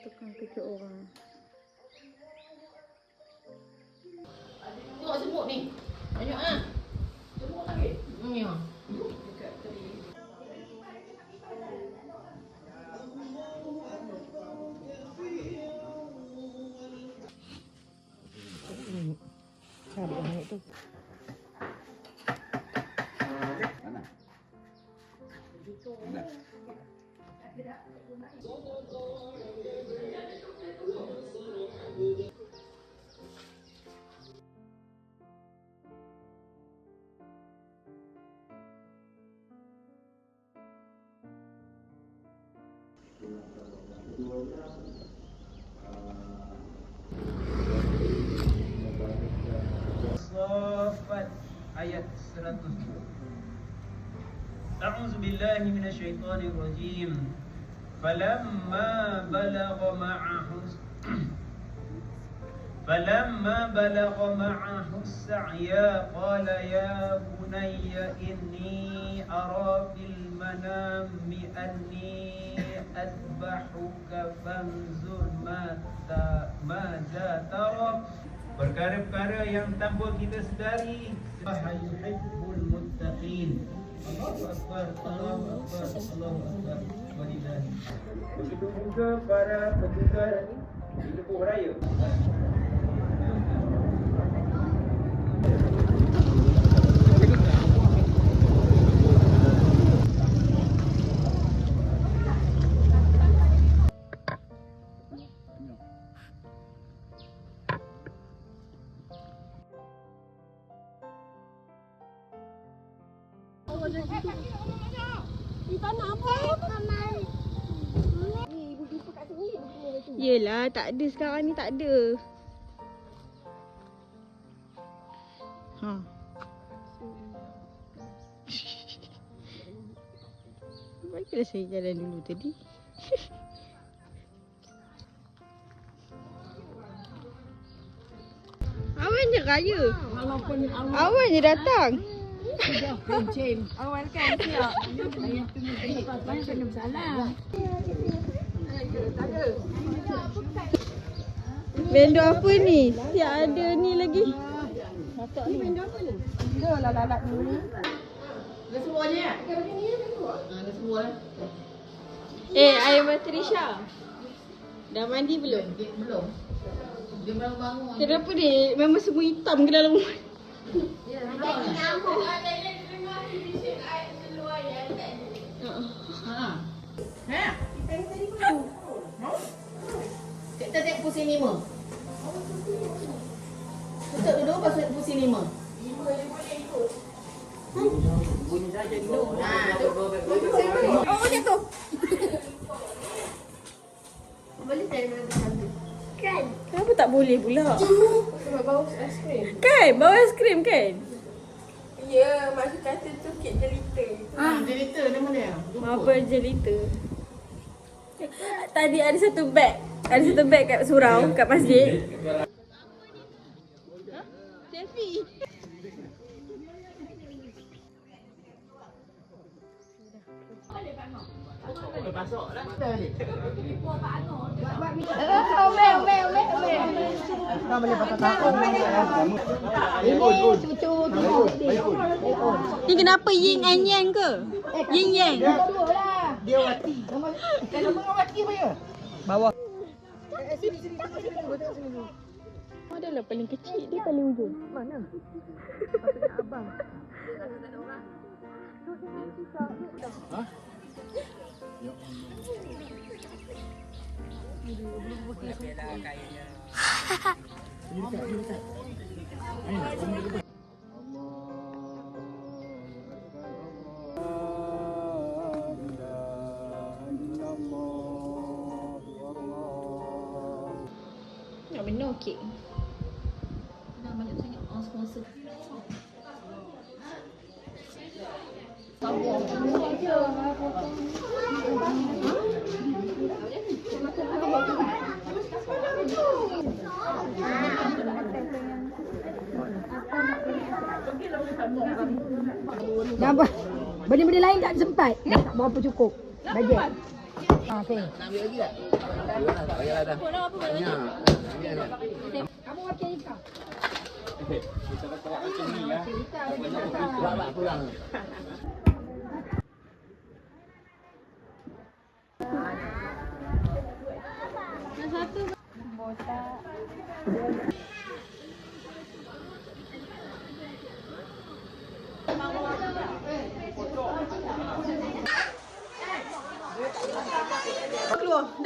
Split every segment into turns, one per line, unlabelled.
Tukang kejut orang.
Tengok semut ni. Banyak ah. Semut lagi. Hmm, ya.
Cari yang naik tu.
Mana? Mana?
Safat ayat 100 أعوذ بالله من الشيطان الرجيم. فلما بلغ معه فلما بلغ معه السعي قال يا بني إني أرى في المنام أني أذبحك فانظر ماذا ماذا ترى perkara-perkara yang tanpa kita sedari yuhibbul muttaqin Allahu akbar Allahu akbar Allahu akbar walillahi begitu juga para petugas di lebuh raya
Yelah, tak ada sekarang ni tak ada. Ha. Baiklah saya jalan dulu tadi. Awan je raya.
Walaupun awal
Awan je datang.
Sudah pencen. Awal kan siap. Ayah kena bersalah.
Vendor apa ni? Siap ada ni lagi.
Dah semua je ya? Ah, dah semua lah.
Eh, air Syah. Dah mandi belum?
Dia belum. Dia baru bangun.
Kenapa ni? Memang semua hitam ke dalam rumah?
Ya, nampak tak? Ha. Ha. Kita tengok pusing lima. Tutup dulu pasal pusing lima. Ha, tu. Oh, jatuh.
Kenapa tak boleh pula?
Sebab bau aiskrim.
Kan? Bawa aiskrim kan?
Ya, maksud kata tu kek jelita.
Ha, cerita nama dia.
Apa jelita? Tadi ada satu beg. Ada satu beg kat surau, kat masjid. Selfie. Ni kenapa yin and yang ke? Yin yang. Bawah. Adalah paling kecil, dia paling ujung. Mana? Abang. Tak benar kek.
Dah banyak sangat orang sponsor.
Dah apa? Benda-benda lain tak sempat. Tak berapa cukup. Bajet.
Nak ambil lagi tak? Tak payahlah dah. Ya. Ambil dah. Buat buat pulang.
Keluar.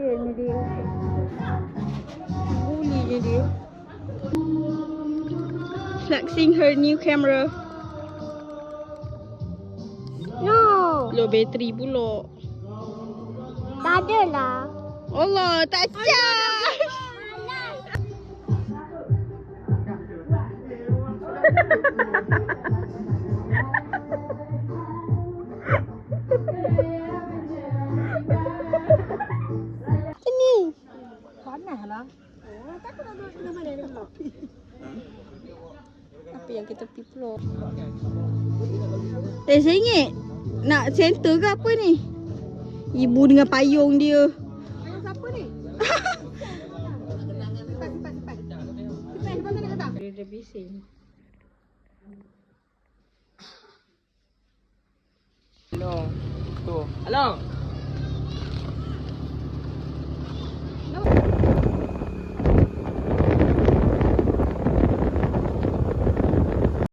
Ya, ni. Flexing her new camera.
No,
Low battery pula.
tak ada lah.
Allah, tak charge. Apa yang kita pergi pula? Eh, saya ingat nak center ke apa ni? Ibu dengan payung dia. Payung siapa ni? Dia dah bising.
Alang.